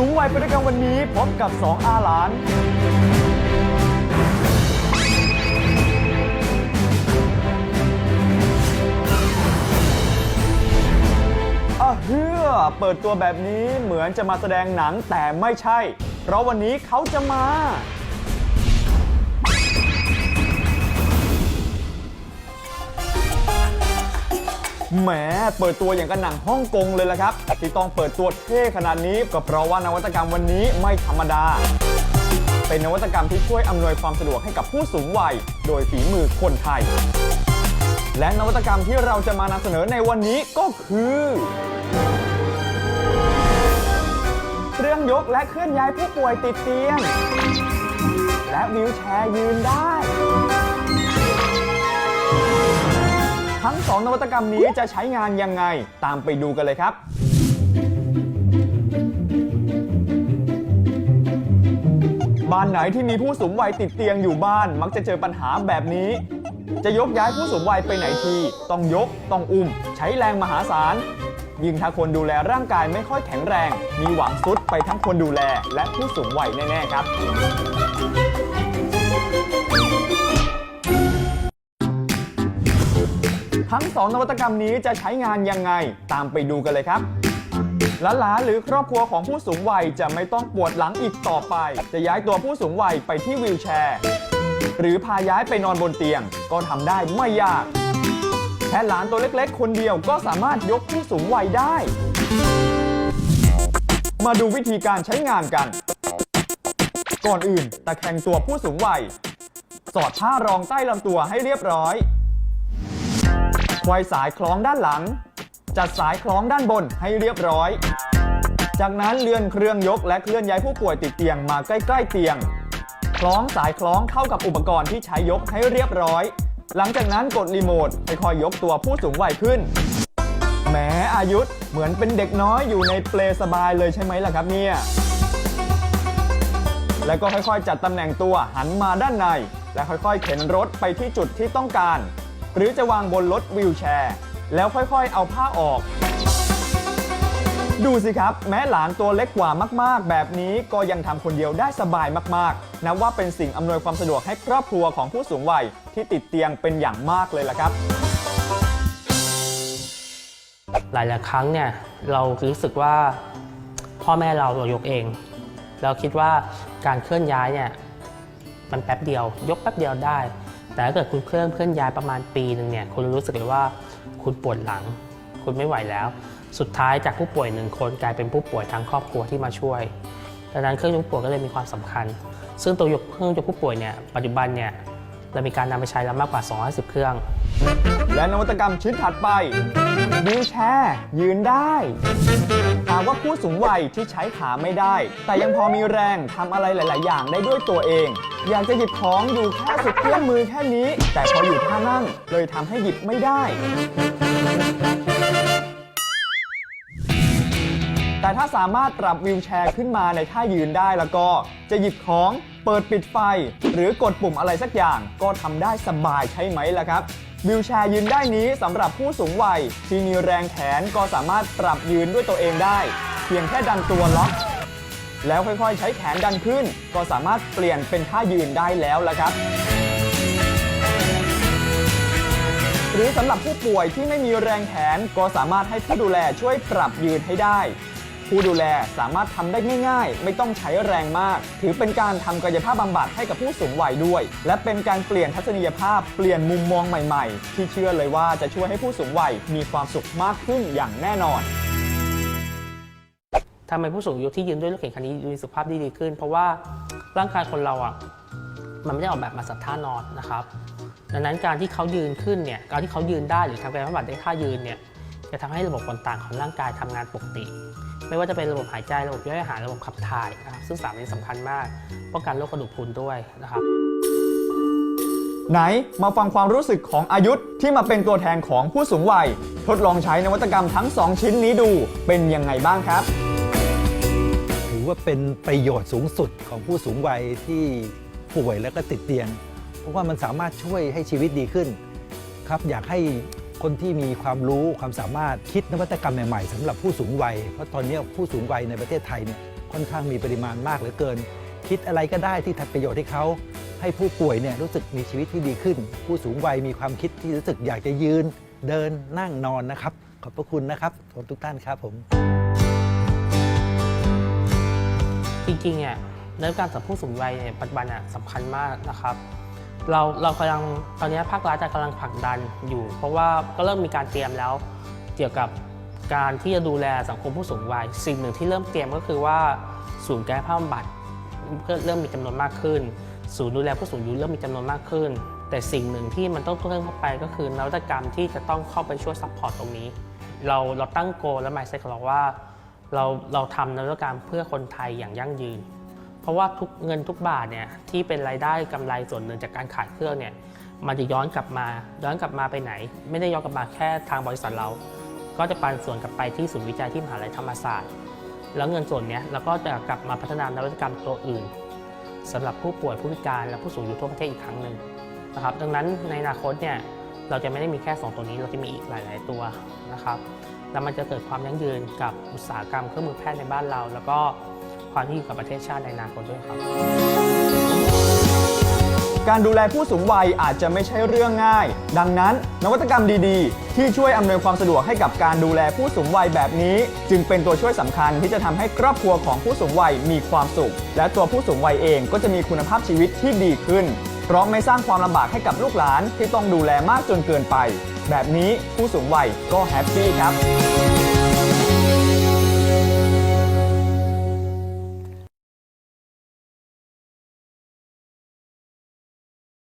สูงวัยไปด้วยกันวันนี้พบกับ 2 อาหลาน อาเฮือเปิดตัวแบบนี้เหมือนจะมาแสดงหนังแต่ไม่ใช่ เพราะวันนี้เขาจะมา แหมเปิดตัวอย่างกันหนังฮ่องกงเลยละครับที่ต้องเปิดตัวเท่ขนาดนี้ก็เพราะว่านวัตกรรมวันนี้ไม่ธรรมดา เป็นนวัตกรรมที่ช่วยอำนวยความสะดวกให้กับผู้สูงวัย โดยฝีมือคนไทย และนวัตกรรมที่เราจะมานำเสนอในวันนี้ก็คือ เครื่องยกและเคลื่อนย้ายผู้ป่วยติดเตียง และวิวแชร์ยืนได้ ทั้งสองนวัตกรรมนี้จะใช้งานยังไง ตามไปดูกันเลยครับบ้านไหนที่มีผู้สูงวัยติดเตียงอยู่บ้านมักจะเจอปัญหาแบบนี้ จะยกย้ายผู้สูงวัยไปไหนที ต้องยก ต้องอุ้ม ใช้แรงมหาศาล ยิ่งถ้าคนดูแลร่างกายไม่ค่อยแข็งแรง มีหวังสุดไปทั้งคนดูแลและผู้สูงวัยแน่ ๆ ครับ ทั้งสองนวัตกรรมนี้จะใช้งานยังไงตามไปดูกันเลยครับหลานๆหรือครอบครัวของผู้สูงวัยจะไม่ต้องปวดหลังอีกต่อไป จะย้ายตัวผู้สูงวัยไปที่วีลแชร์ หรือพาย้ายไปนอนบนเตียง ก็ทำได้ไม่ยากแค่หลานตัวเล็กๆ คนเดียวก็สามารถยกผู้สูงวัยได้ มาดูวิธีการใช้งานกัน ก่อนอื่นตะแคงตัวผู้สูงวัย สอดผ้ารองใต้ลำตัวให้เรียบร้อย ไขว้สายคล้องด้านหลัง จัดสายคล้องด้านบนให้เรียบร้อย จากนั้นเลื่อนเครื่องยกและเคลื่อนย้ายผู้ป่วยติดเตียงมาใกล้ๆเตียง คล้องสายคล้องเข้ากับอุปกรณ์ที่ใช้ยกให้เรียบร้อย หลังจากนั้นกดรีโมทค่อยๆยกตัวผู้สูงวัยขึ้นแหมอายุธเหมือนเป็นเด็กน้อยอยู่ในเปลสบายเลยใช่ไหมล่ะครับเนี่ยแล้วก็ค่อยๆ จัดตำแหน่งตัวหันมาด้านใน และค่อยๆ เข็นรถไปที่จุดที่ต้องการ หรือจะวางบนรถวีลแชร์ แล้วค่อยๆ เอาผ้าออก ดูสิครับ แม้หลานตัวเล็กกว่ามากๆ แบบนี้ก็ยังทำคนเดียวได้สบายมากๆ นับว่าเป็นสิ่งอำนวยความสะดวกให้ครอบครัวของผู้สูงวัยที่ติดเตียงเป็นอย่างมากเลยล่ะครับ หลายๆครั้งเนี่ยเรารู้สึกว่าพ่อแม่เราเรายกเอง เราคิดว่าการเคลื่อนย้ายเนี่ยมันแป๊บเดียวยกแป๊บเดียวได้ แต่ถ้าเกิดคุณเคลื่อนเคลื่อนย้ายประมาณปีหนึ่งเนี่ยคุณรู้สึกเลยว่าคุณปวดหลัง คุณไม่ไหวแล้ว สุดท้ายจากผู้ป่วยหนึ่งคนกลายเป็นผู้ป่วยทั้งครอบครัวที่มาช่วยดังนั้นเครื่องยกผู้ป่วยก็เลยมีความสำคัญ ซึ่งตัวยกเครื่องยกผู้ป่วยเนี่ยปัจจุบันเนี่ยเรามีการนำไปใช้แล้วมากกว่า 250 เครื่อง และนวัตกรรมชิ้นถัดไปวิวแชร์ยืนได้หากว่าผู้สูงวัยที่ใช้ขาไม่ได้ แต่ยังพอมีแรงทำอะไรหลาย ๆ อย่างได้ด้วยตัวเอง อยากจะหยิบของอยู่แค่สุดเอื้อมมือแค่นี้ แต่พออยู่ท่านั่งเลยทำให้หยิบไม่ได้แต่ถ้าสามารถปรับวิวแชร์ขึ้นมาในท่ายืนได้แล้วก็ จะหยิบของ เปิดปิดไฟ หรือกดปุ่มอะไรสักอย่างก็ทำได้สบายใช่ไหมล่ะครับ วิวแชร์ยืนได้นี้สำหรับผู้สูงวัย ที่มีแรงแขนก็สามารถปรับยืนด้วยตัวเองได้ เพียงแค่ดันตัวล็อก แล้วค่อยๆ ใช้แขนดันขึ้น ก็สามารถเปลี่ยนเป็นท่ายืนได้แล้วละครับ หรือสำหรับผู้ป่วยที่ไม่มีแรงแขนก็สามารถให้ผู้ดูแลช่วยปรับยืนให้ได้ ผู้ดูแลสามารถทำได้ง่าย ๆ ไม่ต้องใช้แรงมาก ถือเป็นการทำกายภาพบำบัดให้กับผู้สูงวัยด้วย และเป็นการเปลี่ยนทัศนียภาพเปลี่ยนมุมมองใหม่ ๆ ที่เชื่อเลยว่าจะช่วยให้ผู้สูงวัยมีความสุขมากขึ้นอย่างแน่นอนทำไมผู้สูงอายุที่ยืนด้วยรถเข็นคันนี้มีสุขภาพที่ดีขึ้น เพราะว่าร่างกายคนเราอะมันไม่ได้ออกแบบมาสัตว์ท่านอนนะครับ ดังนั้นการที่เขายืนขึ้นเนี่ยการที่เขายืนได้หรือทำการบำบัดได้ท่ายืนเนี่ย จะทำให้ระบบต่างๆของร่างกายทำงานปกติ ไม่ว่าจะเป็นระบบหายใจระบบย่อยอาหารระบบขับถ่ายนะครับซึ่งสามนี้สำคัญมากป้องกันโรคกระดูกพรุนด้วยนะครับ ไหนมาฟังความรู้สึกของอายุธที่มาเป็นตัวแทนของผู้สูงวัย ทดลองใช้นวัตกรรมทั้ง 2 ชิ้นนี้ดูเป็นยังไงบ้างครับถือว่าเป็นประโยชน์สูงสุดของผู้สูงวัยที่ป่วยแล้วก็ติดเตียง เพราะว่ามันสามารถช่วยให้ชีวิตดีขึ้นครับอยากให้ คนที่มีความรู้ความสามารถคิดนวัตกรรมใหม่ๆสำหรับผู้สูงวัย เพราะตอนนี้ผู้สูงวัยในประเทศไทยเนี่ยค่อนข้างมีปริมาณมากเหลือเกิน คิดอะไรก็ได้ที่ทำประโยชน์ให้เขาให้ผู้ป่วยเนี่ยรู้สึกมีชีวิตที่ดีขึ้น ผู้สูงวัยมีความคิดที่รู้สึกอยากจะยืน เดินนั่งนอนนะครับ ขอบพระคุณนะครับทุกท่านครับผม จริงๆเนี่ยเรื่องการสับผู้สูงวัยในปัจจุบันน่ะสำคัญมากนะครับ เราเรากำลังตอนนี้ภาครัฐจะกำลังผลักดันอยู่ เพราะว่าก็เริ่มมีการเตรียมแล้ว เกี่ยวกับการที่จะดูแลสังคมผู้สูงวัย สิ่งหนึ่งที่เริ่มเตรียมก็คือว่าศูนย์แก้ภาพบำบัดก็เริ่มมีจำนวนมากขึ้น ศูนย์ดูแลผู้สูงอายุเริ่มมีจำนวนมากขึ้น แต่สิ่งหนึ่งที่มันต้องเพิ่มเข้าไปก็คือนวัตกรรมที่จะต้องเข้าไปช่วยซัพพอร์ตตรงนี้ เราเราตั้งโกและหมายเซ็ตของเราว่า เราเราทำนวัตกรรมเพื่อคนไทยอย่างยั่งยืน ราะว่าทุกเงินทุกบาทเนี่ยที่เป็นรายได้กำไรส่วนหนึ่งจากการขายเครื่องเนี่ยมันจะย้อนกลับมา ย้อนกลับมาไปไหน ไม่ได้ย้อนกลับมาแค่ทางบริษัทเรา ก็จะปันส่วนกลับไปที่ศูนย์วิจัยที่มหาลัยธรรมศาสตร์ แล้วเงินส่วนเนี้ยเราก็จะกลับมาพัฒนานวัตกรรมตัวอื่นสำหรับผู้ป่วยผู้พิการและผู้สูงอายุทั่วประเทศอีกครั้งหนึ่งนะครับ ดังนั้นในอนาคตเนี่ยเราจะไม่ได้มีแค่ 2 ตัวนี้เราจะมีอีกหลาย ๆ ตัวนะครับแล้วมันจะเกิดความยั่งยืนกับอุตสาหกรรมเครื่องมือแพทย์ในบ้านเรา แล้วก็ ความที่อยู่กับประเทศชาติในอนาคตด้วยครับ การดูแลผู้สูงวัยอาจจะไม่ใช่เรื่องง่าย ดังนั้น นวัตกรรมดีๆ ที่ช่วยอำนวยความสะดวกให้กับการดูแลผู้สูงวัยแบบนี้ จึงเป็นตัวช่วยสำคัญที่จะทำให้ครอบครัวของผู้สูงวัยมีความสุข และตัวผู้สูงวัยเองก็จะมีคุณภาพชีวิตที่ดีขึ้นเพราะไม่สร้างความลำบากให้กับลูกหลานที่ต้องดูแลมากจนเกินไป แบบนี้ผู้สูงวัยก็แฮปปี้ครับ